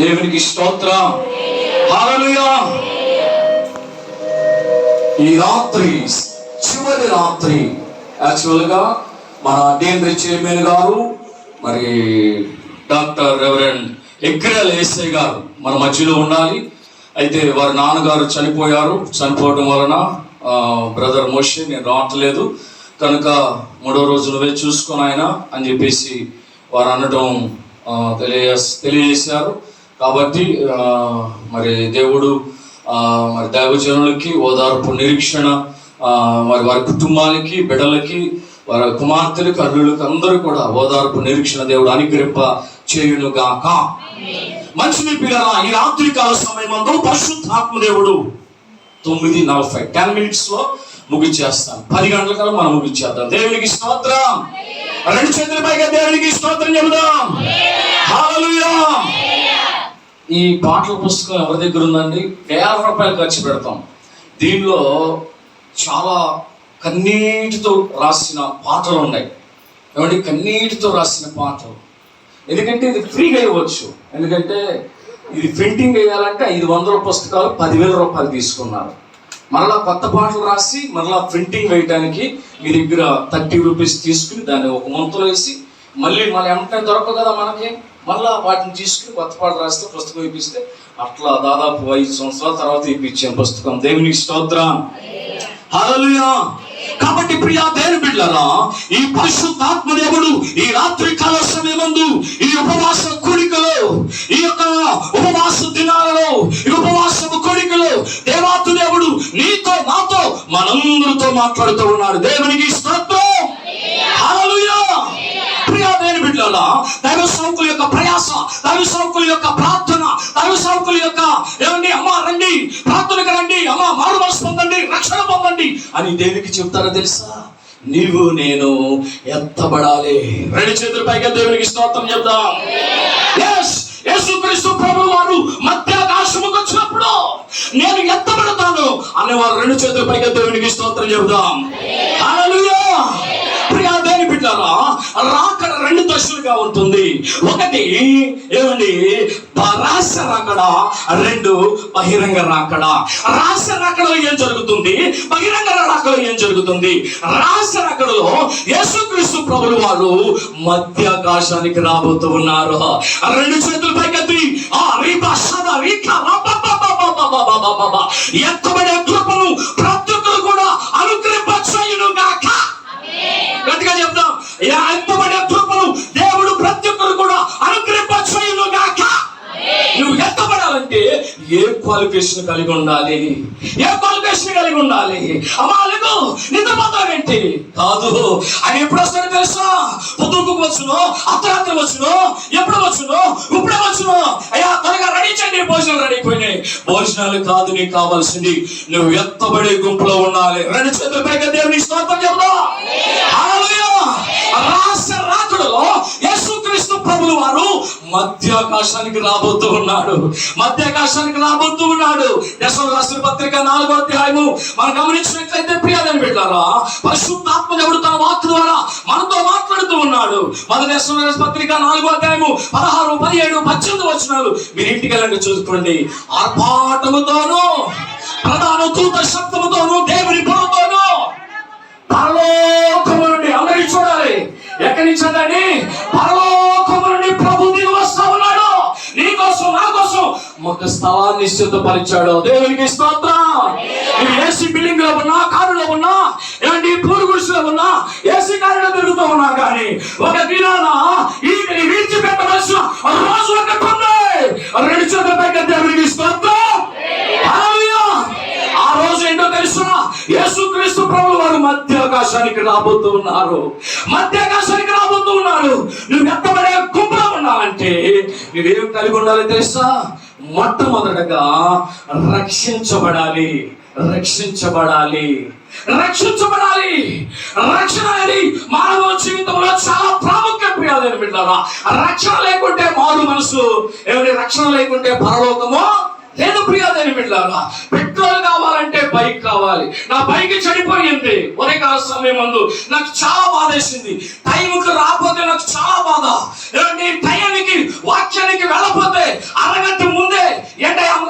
దేవునికి స్తోత్రం. ఈ రాత్రి చివరి రాత్రి యాక్చువల్గా మన డీఎన్రీ చైర్మన్ గారు మరి డాక్టర్ రెవరెండ్ ఎగ్రల్ ఏసై గారు మన మధ్యలో ఉండాలి. అయితే వారి నాన్నగారు చనిపోయారు. చనిపోవడం వలన బ్రదర్ మోషి నేను రావట్లేదు. కనుక మూడో రోజు నువ్వే చూసుకొని ఆయన అని చెప్పేసి వారు అనడం తెలియ తెలియజేశారు. కాబట్టి ఆ, మరి దేవుడు ఆ, మరి దైవజనులకి ఓదార్పు నిరీక్షణ ఆ, మరి వారి కుటుంబానికి బిడ్డలకి వారి కుమార్తెలకు అల్లులకు అందరూ కూడా ఓదార్పు నిరీక్షణ దేవుడు అనుగ్రహింప చేయునుగాక. మంచిది పిల్లల ఈ రాత్రి కాల సమయమందు పరిశుద్ధాత్మ దేవుడు తొమ్మిది నలభై టెన్ మినిట్స్లో ముగించేస్తాం పది గంటల కల్లా మనం ముగించేద్దాం. దేవునికి స్తోత్రం. రెండు చేతుల పైగా దేవునికి స్తోత్రం చెబుదాం హల్లెలూయా ఈ పాటల పుస్తకం ఎవరి దగ్గర ఉందండి? వేల రూపాయలు ఖర్చు పెడతాం. దీనిలో చాలా కన్నీటితో రాసిన పాటలు ఉన్నాయి. ఏమంటే కన్నీటితో రాసిన పాటలు. ఎందుకంటే ఇది ఫ్రీగా ఇవ్వచ్చు. ఎందుకంటే ఇది ప్రింటింగ్ వేయాలంటే ఐదు వందల పుస్తకాలు పదివేల రూపాయలు తీసుకున్నారు. మరలా కొత్త పాటలు రాసి మరలా ప్రింటింగ్ వేయడానికి మీ దగ్గర థర్టీ రూపీస్ తీసుకుని దాన్ని ఒక ముంతలో వేసి మళ్ళీ మళ్ళీ వెంటనే దొరకదు కదా మనకి. మళ్ళా వాటిని తీసుకుని కొత్త పాటలు రాస్తే పుస్తకం ఇప్పిస్తే అట్లా దాదాపు ఐదు సంవత్సరాల తర్వాత ఇప్పించాను పుస్తకం. దేవుని స్తోత్రం. హలలుయా కాబట్టి ప్రియా దేని బిడ్డలారా ఈ పరిశుద్ధాత్మ దేవుడు ఈ రాత్రి కాల సమయమందు ఈ ఉపవాస కోరికలో ఈ యొక్క ఉపవాస దినాలలో ఈ ఉపవాస కోరికలో దేవాతు దేవుడు నీతో నాతో మనందరితో మాట్లాడుతూ ఉన్నాడు దేవునికి స్తోత్రం. హల్లెలూయా. ప్రియా సమయంలో బిడ్డలారా దైవ సేవకుల యొక్క ప్రయాస దైవ సౌకుల యొక్క ప్రార్థన దైవ సౌకుల యొక్క ఏమండి అమ్మ రండి ప్రార్థనకు రండి అమ్మ మారు మనసు పొందండి రక్షణ పొందండి అని దేనికి చెప్తారో తెలుసా? నీవు నేను ఎత్తబడాలి. రెండు చేతుల పైగా దేవునికి స్తోత్రం చెప్దాం. యేసుక్రీస్తు ప్రభు వారు మధ్యాకాశముకు వచ్చినప్పుడు నేను ఎత్తబడతాను అనేవారు రెండు చేతుల పైగా దేవునికి స్తోత్రం చెబుదాం హల్లెలూయా గల రాకడ రెండు దశలుగా ఉంటుంది. ఒకటి ఏమండి? రాస రాకడ రెండు బహిరంగ రాకడ. రాస రాకడలో ఏం జరుగుతుంది? బహిరంగ రాకడలో ఏం జరుగుతుంది? రాస రాకడలో యేసుక్రీస్తు ప్రభులు వారు మధ్యాకాశానికి రాబోతూ ఉన్నారు. రెండు చేతులు పైకెత్తి. ఆ కృపను ప్రతి ఒక్కరు కూడా అనుగ్రహింపచ్చును గట్టిగా చెప్తా ఇలా ఎత్తబడే కృపను దేవుడు ప్రతి ఒక్కరు కూడా అనుగ్రహింపచేయును గాక నువ్వు ఎత్తబడాలంటే ఏ క్వాలిఫికేషన్ కలిగి ఉండాలి? ఏ క్వాలిఫికేషన్ కలిగి ఉండాలి? అమ్మాలకు నిద్రపోతావేంటి కాదు. ఆయన ఎప్పుడు వస్తాడో తెలుసా? పొద్దుకు వచ్చును అర్ధరాత్రి వచ్చును ఎప్పుడు వచ్చును ఇప్పుడే వచ్చును. అయ్యా త్వరగా రెడీ చేయండి భోజనాలు రెడీ అయిపోయినాయి. భోజనాలు కాదు నీకు కావాల్సింది నువ్వు ఎత్తబడే గుంపులో ఉండాలి. రెండు చేతుల పైగా దేవుని స్తోత్రం రాస రాకడలో యేసుక్రీస్తు ప్రభులు వారు మధ్యాకాశానికి రాబోతూ ఉన్నాడు. మధ్యాకాశానికి రాబోతూ ఉన్నాడు. యశోద రాసిన పత్రిక నాలుగో అధ్యాయము. మనం గమనించినట్లయితే ప్రియాదని పెట్టారా పరిశుద్ధాత్మ దేవుడు తన వాక్ ద్వారా మనతో మాట్లాడుతూ ఉన్నాడు. మొదటి యశోద రాసిన పత్రిక నాలుగో అధ్యాయము పదహారు పదిహేడు పద్దెనిమిది వచ్చినాలు మీరు ఇంటికి వెళ్ళండి చూసుకోండి. ఆర్భాటముతోనూ ప్రధాన దూత శబ్దముతోనూ దేవుని పొరతోనూ ఎక్కడి నుంచి అండి పరలోకము నుండి ప్రభు దిగి వస్తా నీ కోసం నా కోసం ఒక స్థలాన్ని సిద్ధపరిచాడు. దేవునికి స్తోత్రం. నువ్వు ఏసీ బిల్డింగ్లో ఉన్నా కారులో ఉన్నా ఏమండి పూరు గుడిసెలో ఉన్నా ఏసీ కారులో తిరుగుతూ ఉన్నా కానీ ఒక దినాన ఈ రాబోతూ ఉన్నారు మధ్యాకాశానికి రాబోతూ ఉన్నారు నువ్వు ఎత్తబడే గుంపులో ఉన్నావంటే నువ్వేం కలిగి ఉండాలి తెలుసా? మొట్టమొదటగా రక్షించబడాలి. రక్షించబడాలి. రక్షించబడాలి. రక్షణ అనేది మానవ జీవితంలో చాలా ప్రాముఖ్యం ప్రియాలని బిడ్డారా రక్షణ లేకుంటే మారు మనసు. ఎవరి రక్షణ లేకుంటే పరలోకమో లేదు ప్రియాదని వెళ్ళాలా పెట్రోల్ కావాలంటే బైక్ కావాలి. నా బైక్ చెడిపోయింది. ఉదయకాల సమయం ముందు నాకు చాలా బాధ వేసింది టైంకి రాకపోతే నాకు చాలా బాధ. నీ టైంకి వాక్యానికి వెళ్ళపోతే అరగంట ముందే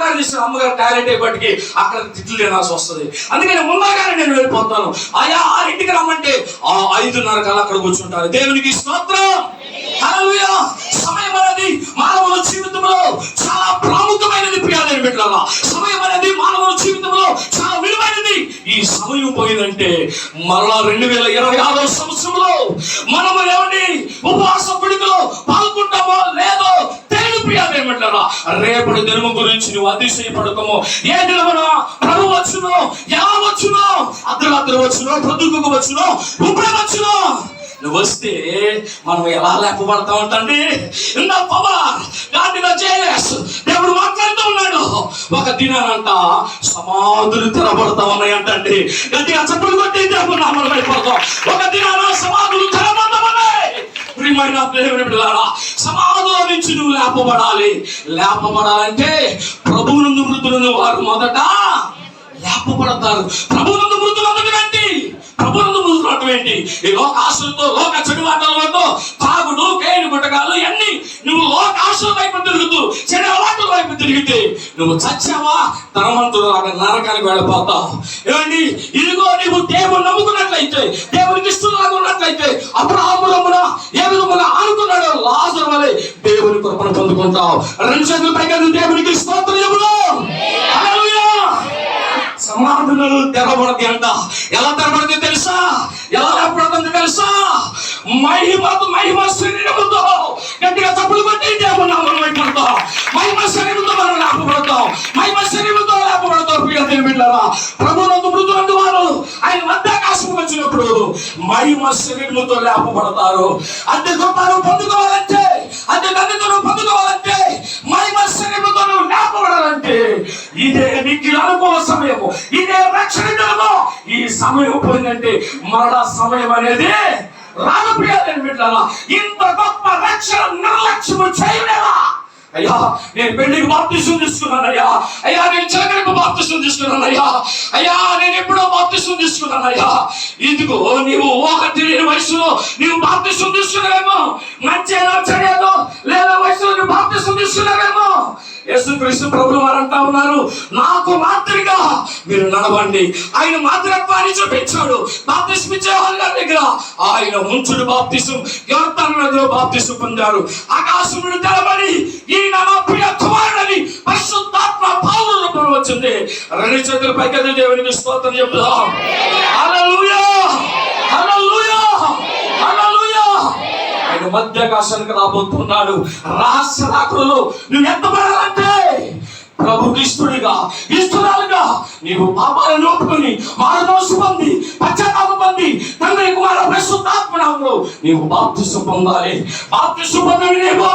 వచ్చిన అమ్మగారు టాయిలెట్ అయిపోయి అక్కడ తిట్లు తినాల్సి వస్తుంది. అందుకని ముందరగానే నేను వెళ్ళిపోతాను. ఆయా ఆరింటికి రమ్మంటే ఆ ఐదున్నర కల్లా అక్కడ కూర్చుంటారు. దేవునికి స్తోత్రం. సమయం అనేది మానవుల జీవితంలో చాలా ప్రాముఖ్యమైనది ప్రియాలని పెట్టాలా సమయం అనేది మానవుల జీవితంలో చాలా విలువైనది. ఈ సమయం పోయిందంటే మరలా రెండు వేల ఇరవై ఆరో సంవత్సరంలో మనము ఏమండి ఉపవాస పిడుగులో పాల్గొంటామో లేదో తెలియదు ప్రియాలని పెట్టాలా రేపటి దినము గురించి నువ్వు అతిశయపడకము. ఏ దినమున ప్రభు వచ్చునో ఎలా వచ్చునో అర్ధరాత్రి వచ్చునో ప్రొద్దుకు వచ్చునో ఇప్పుడే వచ్చునో నువ్వు వస్తే మనం ఎలా లేపబడతా ఉంటండి ఇంత పవర్ గాడిలో జేఎస్ దేవుడు మాట్లాడుతూ ఉన్నాడు. ఒక దినానంట సమాధులు తెరబడతా ఉన్నాయంటండి గట్టిగా చెప్పులు కొట్టి దేవుడు నామలు అయిపోతాం ఒక దినాన సమాధులు తెరబడతా ఉన్నాయి ప్రియమైన దేవుని బిడ్డలారా సమాధిలో నుంచి నువ్వు లేపబడాలి. లేపబడాలంటే ప్రభువును మృతులను వారు మొదట లేపబడతారు ప్రభునందు మృతులు అన్నటువంటి ప్రభునందు మృతులు అటువంటి ఈ లోక ఆశలతో లోక చెడువాటలతో తాగుడు కేడు గుట్టకాలు ఇవన్నీ నువ్వు లోక ఆశల వైపు తిరుగుతూ చెడు అలవాటుల వైపు తిరిగితే నువ్వు చచ్చావా? ధనవంతుడు అక్కడ నరకానికి వెళ్ళిపోతావు. ఏమండి? ఇదిగో నీవు దేవుడు నమ్ముకున్నట్లయితే దేవునికి ఇష్టంలాగా ఉన్నట్లయితే అబ్రాహ్ములమున ఏ విధమున ఆనుకున్నాడో లాజరు వలె దేవుని కృపను పొందుకుంటావు. రెండు చేతుల పైగా దేవునికి స్తోత్రం చెబుదాం హల్లెలూయా సమాధులు తెరబడది అంట. ఎలా తెరబడది తెలుసా? ఎలా తెరబడుతుంది తెలుసా? మహిమ మహిమ శరీరముతో గట్టిగా తప్పులు కొట్టి దేవుని నామం మహిమ శరీరంతో మనం లేపబడతాం. మహిమ శరీరంతో లేపబడతాం ప్రియ దేవుని బిడ్డలారా ప్రభునందు మృతులందు వారు ఆయన మధ్యాకాశం వచ్చినప్పుడు మహిమ శరీరంతో లేపబడతారు. అంతే గొప్పను పొందుకోవాలంటే అంతే దండితను పొందుకోవాలంటే మహిమ శరీరముతో కాపాడాలంటే ఇదే నీకు అనుకూల సమయము ఇదే రక్షణ దినము ఈ సమయం పోయిందంటే మరణ సమయం అనేది రాజప్రియాలని బిడ్డారా ఇంత గొప్ప రక్షణ నిర్లక్ష్యము చేయలేదా అయ్యా నేను పెళ్ళికి బాప్తిసం తీసుకున్నాను అయ్యా. అయ్యా నేను చిలకలకు బాప్తిసం తీసుకున్నాను అయ్యా. అయ్యా నేను ఎప్పుడో బాప్తిసం తీసుకున్నాను అయ్యా. ఇదిగో నీవు ఒక తెలియని వయసులో నీవు బాప్తిసం తీసుకున్నావేమో? మంచిగా చెడేదో లేదా వయసులో నువ్వు బాప్తిసం తీసుకున్నావేమో? యేసుక్రీస్తు ప్రభులు వారు అంటా ఉన్నారు. నాకు మాదిరిగా మీరు నడవండి. ఆయన మాదిరత్వాన్ని చూపించాడు. బాప్తిసం ఇచ్చే వాళ్ళ దగ్గర ఆయన ముంచుడు బాప్తిసం యోర్తాను నదిలో బాప్తిసం పొందాడు. ఆకాశమును తెలబడి ఈయన నా ప్రియ కుమారుడని పరిశుద్ధాత్మ పావుల రూపంలో వచ్చింది. రెండు చేతుల పైకి దేవునికి స్తోత్రం చెప్తాం హల్లెలూయా హల్లెలూయా! హల్లెలూయా! ఆయన మధ్యాకాశానికి రాబోతున్నాడు. రహస్య రాకులు నువ్వు ఎత్తబడాలంటే ప్రభు ఇష్టుడిగా ఇష్టురాలుగా నీవు పాపాలను ఒప్పుకొని మారదోషు పొంది పశ్చాత్తాప పొంది తండ్రి కుమార పరిశుద్ధాత్మనామంలో నీవు బాప్తిసు పొందాలి. బాప్తిసు పొందని నీవు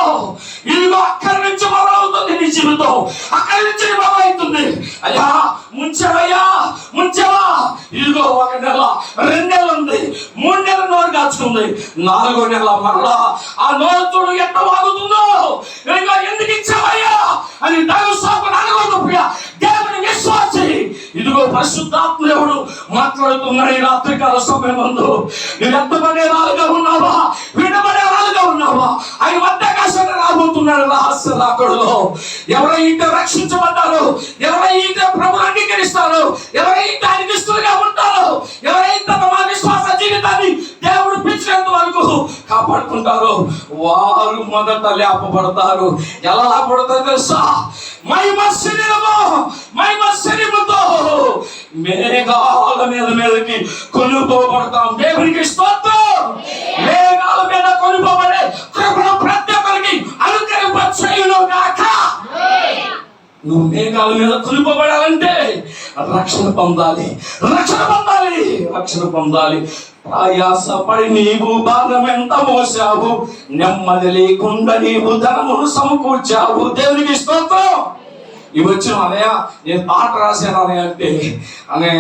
ఇదిగో అక్కడి నుంచి మొదలవుతుంది నీ జీవితం. అక్కడి నుంచి మొదలవుతుంది. అయ్యా ముంచవయ్యా ముంచవా? ఇదిగో ఒక నెల రెండు నెలలు ఉంది. మూడు నెలల నోరు కాచుకుంది. నాలుగో నెల మరలా ఆ నోరు చూడు ఎంత వాగుతుందో. ఇదిగో ఎందుకు ఇచ్చావయ్యా? అని దైవ సాకు అనగలదు దేవుని విశ్వాసి ఇదిగో పరిశుద్ధాత్మ ఎవడు మాట్లాడుతున్నాడు ఈ రాత్రికాల సమయం ముందు నువ్వు ఎంతమంది వాళ్ళుగా ఉన్నావా? వినబడే వాళ్ళుగా ఉన్నావా? ఆయన మధ్యాకాశాన్ని రాబోతున్నాడు రహస్య రాకడలో. ఎవరైతే రక్షించబడ్డారో? ఎవరైతే ప్రభుని అంగీకరిస్తారో? ఎవరైతే ఆయన నిష్ఠులుగా ఉంటారో? ఎవరైతే తమ విశ్వాస జీవితాన్ని దేవుడు పిలిచినంత వరకు కాపాడుకుంటారో? వారు మొదట లేపబడతారు. ఎలా లేపబడతారు తెలుసా? మహిమ శరీరము మహిమ శరీరముతో మేఘాల మీద మీదకి కొనుక్కోబడతాం దేవునికి స్తోత్రం. మేఘాల మీద కొనుకోబడే కృపను ప్రతి ఒక్కరికి అనుగ్రహింపచేయును గాక నువ్వు మేఘాల మీద కొనుక్కోబడాలంటే రక్షణ పొందాలి రక్షణ పొందాలి రక్షణ పొందాలి. ప్రయాస పడి నీవు భాగం ఎంత మోసావు నెమ్మది లేకుండా నీవు ధనమును సమకూర్చావు. దేవునికి స్తోత్రం. ఇవి వచ్చిన అనయ్య నేను పాట రాశాను అనయ్య అంటే అనే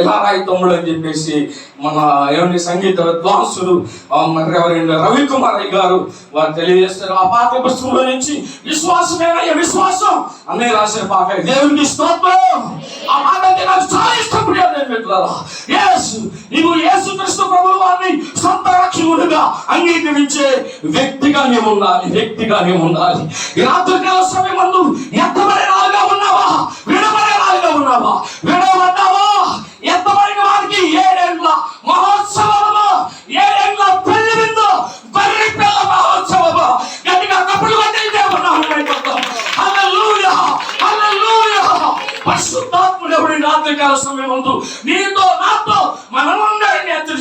ఇలా రాయి తమ్ముడు అని చెప్పేసి మన ఏమండి సంగీత విద్వాంసుడు ఆ, ఎవరండి రవికుమార్ అయ్య గారు వారు తెలియజేస్తారు. ఆ పాట పుస్తకంలో నుంచి విశ్వాసమేనయ్య విశ్వాసం. అన్నయ్య రాసిన పాట దేవునికి స్తోత్రం. ఆ పాట అంటే నాకు చాలా ఇష్టం ప్రియ దేవుని యేసు నీవు యేసు క్రీస్తు ప్రభువు వారిని సొంత రక్షకుడుగా అంగీకరించే వ్యక్తిగా నీవు ఉండాలి వ్యక్తిగా నీవు ఉండాలి. రాత్రికాల సమయం ముందు ఎంతమంది రాలుగా ఉన్నావా? విడవబడ్డావా? ఎంతమంది వారికి ఏడేండ్ల మహోత్సవము? ఏడేండ్ల పెళ్ళి విందు? బర్రి పిల్ల మహోత్సవము? గట్టిగా కప్పులు కొట్టి దేవుడు హల్లెలూయా! హల్లెలూయా! పరిశుద్ధాత్ముడు ఎవరి రాత్రికాల సమయం ముందు నీతో నాతో మనముండే